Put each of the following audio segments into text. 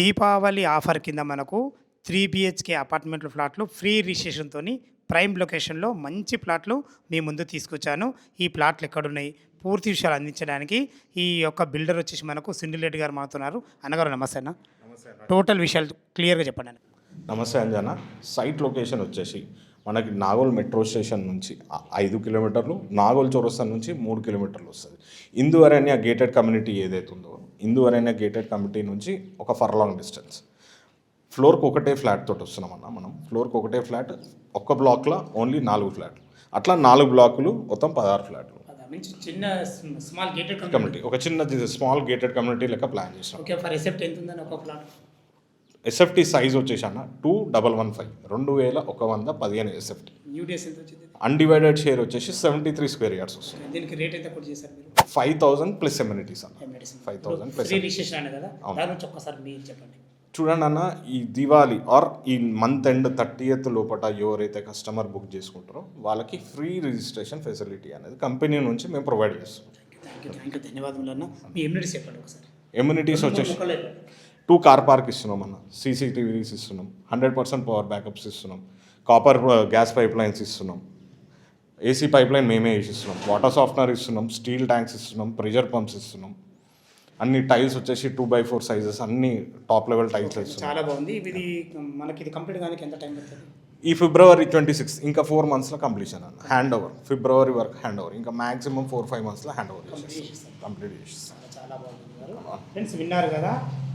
Deepavali offer కింద మనకు three BHK అపార్ట్మెంట్ల ఫ్లాట్లు ఫ్రీ రిజిస్ట్రేషన్తో ప్రైమ్ లొకేషన్లో మంచి ప్లాట్లు మీ ముందు తీసుకొచ్చాను. ఈ ప్లాట్లు ఎక్కడున్నాయి? పూర్తి విషయాలు అందించడానికి ఈ యొక్క బిల్డర్ వచ్చేసి మనకు సిండిల్ రెడ్డి గారు మాట్లాడుతున్నారు అన్నగారు నమస్తే అన్న. టోటల్ విషయాలు క్లియర్గా చెప్పండి అన్న. నమస్తే అంజన సైట్ లొకేషన్ వచ్చేసి మనకి నాగోల్ మెట్రో స్టేషన్ నుంచి ఐదు కిలోమీటర్లు నాగోల్ చౌరస్తా నుంచి మూడు కిలోమీటర్లు వస్తుంది. ఇందు అరణ్య గేటెడ్ కమ్యూనిటీ ఏదైతే ఉందో ఇందు అరణ్య గేటెడ్ కమ్యూనిటీ నుంచి ఒక ఫర్ లాంగ్ డిస్టెన్స్ ఫ్లోర్కి ఒకటే ఫ్లాట్ తోటి వస్తున్నామన్న మనం. ఫ్లోర్కి ఒకటే ఫ్లాట్ ఒక్క బ్లాక్లో ఓన్లీ నాలుగు ఫ్లాట్లు అట్లా నాలుగు బ్లాకులు మొత్తం పదహారు ఫ్లాట్లు చిన్న స్మాల్ గేటెడ్ కమ్యూనిటీ ఒక చిన్న స్మాల్ గేటెడ్ కమ్యూనిటీ లెక్క ప్లాన్ చేసినాం. ఓకే ఫర్ ఎసెప్ట్ ఎంత ఉందని ఒక ప్లాట్ ఎస్ఎఫ్టీ సైజ్ వచ్చేసి అన్న టూ డబల్ వన్ ఫైవ్. రెండు వేల ఒక వంద పదిహేను ఎస్ఎఫ్టీ అన్డివైడెడ్ షేర్ వచ్చేసి సెవెంటీ త్రీ స్క్వేర్ యార్డ్స్ వస్తుంది దీనికి రేట్ ఎంత కొట్టి చేశారు మీరు? Five thousand plus amenities five thousand plus free registration అనే కదా దాని గురించి ఒక్కసారి మీరు చెప్పండి. చూడండి అన్న ఈ దివాళీ ఆర్ ఈ మంత్ ఎండ్ థర్టీ ఎయిత్ లోపల ఎవరైతే కస్టమర్ బుక్ చేసుకుంటారో వాళ్ళకి ఫ్రీ రిజిస్ట్రేషన్ ఫెసిలిటీ అనేది కంపెనీ నుంచి మేము ప్రొవైడ్ చేస్తాం. ధన్యవాదములు అన్న. మీ ఎమ్యూనిటీస్ చెప్పండి ఒకసారి. ఎమ్యూనిటీస్ వచ్చేసి. టూ కార్ పార్క్ ఇస్తున్నాం అన్న. సీసీటీవీస్ ఇస్తున్నాం హండ్రెడ్ పర్సెంట్ పవర్ బ్యాకప్స్ ఇస్తున్నాం. కాపర్ గ్యాస్ పైప్ లైన్స్ ఇస్తున్నాం. ఏసీ పైప్ లైన్ మేమే ఇస్తున్నాం. వాటర్ సాఫ్ట్నర్ ఇస్తున్నాం. స్టీల్ ట్యాంక్స్ ఇస్తున్నాం. ప్రెషర్ పంప్స్ ఇస్తున్నాం. అన్ని టైల్స్ వచ్చేసి టూ బై ఫోర్ సైజెస్ అన్ని టాప్ లెవెల్ టైల్స్ ఇస్తున్నాం. చాలా బాగుంది. ఇది మనకి ఇది కంప్లీట్ కానీ ఎంత టైం పడుతుంది? ఈ ఫిబ్రవరి ట్వంటీ సిక్స్ ఇంకా ఫోర్ మంత్స్లో కంప్లీషన్ అన్న. హ్యాండ్ ఓవర్ ఫిబ్రవరి వరకు హ్యాండ్ ఓవర్ ఇంకా మాక్సిమం ఫోర్ ఫైవ్ మంత్స్లో హ్యాండ్ ఓవర్ చేసేస్తాం. కంప్లీట్ చేసేస్తాం. చాలా బాగుంది. గారు ఫ్రెండ్స్ విన్నారు కదా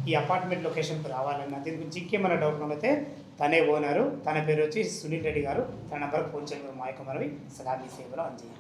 ఈ అపార్ట్మెంట్ లొకేషన్కి రావాలన్నా. దీని గురించి ఇంకేమైనా డౌట్ అయితే తనే ఓనరు తన పేరు వచ్చి సునీల్ రెడ్డి గారు తన నెంబర్కి ఫోన్ చేయగలరు మా యొక్క మనవి. సదా మీ సేవలో అంజయ్య